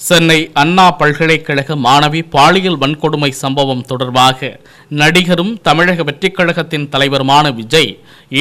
சென்னை அண்ணா பல்கலைக்கழக மாணவி பாலியல் வன்கொடுமை சம்பவம் தொடர்பாக நடிகரும் தமிழக வெற்றிக்கழகத்தின் தலைவருமான விஜய்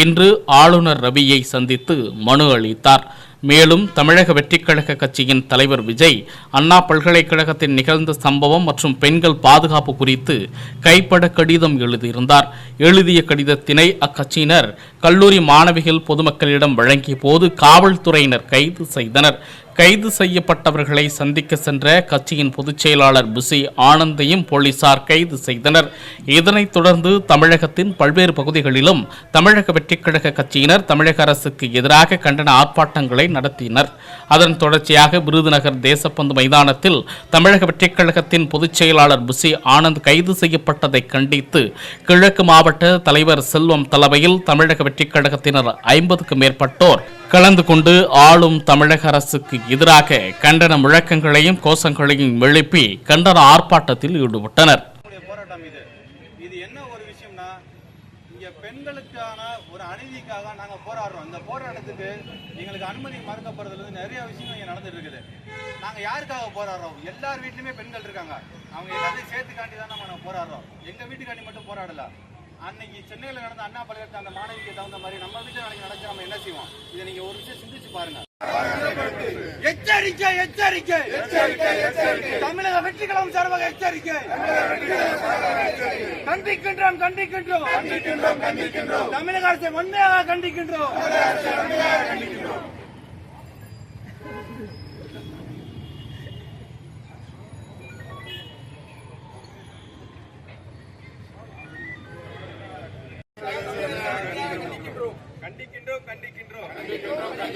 இன்று ஆளுநர் ரவியை சந்தித்து மனு அளித்தார். மேலும் தமிழக வெற்றிக் கழக கட்சியின் தலைவர் விஜய் அண்ணா பல்கலைக்கழகத்தில் நிகழ்ந்த சம்பவம் மற்றும் பெண்கள் பாதுகாப்பு குறித்து கைப்பட கடிதம் எழுதியிருந்தார். எழுதிய கடிதத்தினை அக்கட்சியினர் கல்லூரி மாணவிகள் பொதுமக்களிடம் வழங்கிய போது காவல்துறையினர் கைது செய்தனர். கைது செய்யப்பட்டவர்களை சந்திக்க சென்ற கட்சியின் பொதுச் செயலாளர் புசி ஆனந்தையும் போலீசார் கைது செய்தனர். இதனைத் தொடர்ந்து தமிழகத்தின் பல்வேறு பகுதிகளிலும் தமிழக வெற்றிக் கழக கட்சியினர் தமிழக அரசுக்கு எதிராக கண்டன ஆர்ப்பாட்டங்களை நடத்தினர். அதன் தொடர்ச்சியாக விருதுநகர் தேசப்பந்து மைதானத்தில் தமிழக வெற்றிக் கழகத்தின் பொதுச் செயலாளர் புசி ஆனந்த் கைது செய்யப்பட்டதை கண்டித்து கிழக்கு மாவட்ட தலைவர் செல்வம் தலைமையில் தமிழக வெற்றிக் கழகத்தினர் ஐம்பதுக்கும் மேற்பட்டோர் கலந்து கொண்டு ஆளும் தமிழக அரசுக்கு எதிராக கண்டன முழக்கங்களையும் கோஷங்களையும் எழுப்பி கண்டன ஆர்ப்பாட்டத்தில் ஈடுபட்டனர். இது என்ன ஒரு விஷயம்னா இங்கே பெண்களுக்கான ஒரு அநீதிக்காக நாங்கள் போராடுறோம். இந்த போராட்டத்துக்கு எங்களுக்கு அனுமதி மறுக்கப்படுறதுலேருந்து நிறைய விஷயங்கள் இங்கே நடந்துட்டு இருக்குது நாங்கள் யாருக்காக போராடுறோம்? எல்லார் வீட்டிலையுமே பெண்கள் இருக்காங்க. அவங்க எல்லாத்தையும் சேர்த்துக்காண்டி தான் நம்ம போராடுறோம். எங்கள் வீட்டுக்காண்டி மட்டும் போராடல. அன்னைக்கு சென்னையில் நடந்த அண்ணா பல்கலைக்கழக அந்த மாணவிக்கு தகுந்த மாதிரி நம்ம வீட்டில் நாளைக்கு நடந்து நம்ம என்ன செய்வோம்? இதை நீங்கள் ஒரு விஷயம் சிந்திச்சு பாருங்கள் எச்சரிக்கை எச்சரிக்கை. தமிழக வெற்றிகளம் சார்பாக எச்சரிக்கை. கண்டிக்கின்றோம் கண்டிக்கின்றோம். தமிழக அரசை உண்மையாக கண்டிக்கின்றோம்.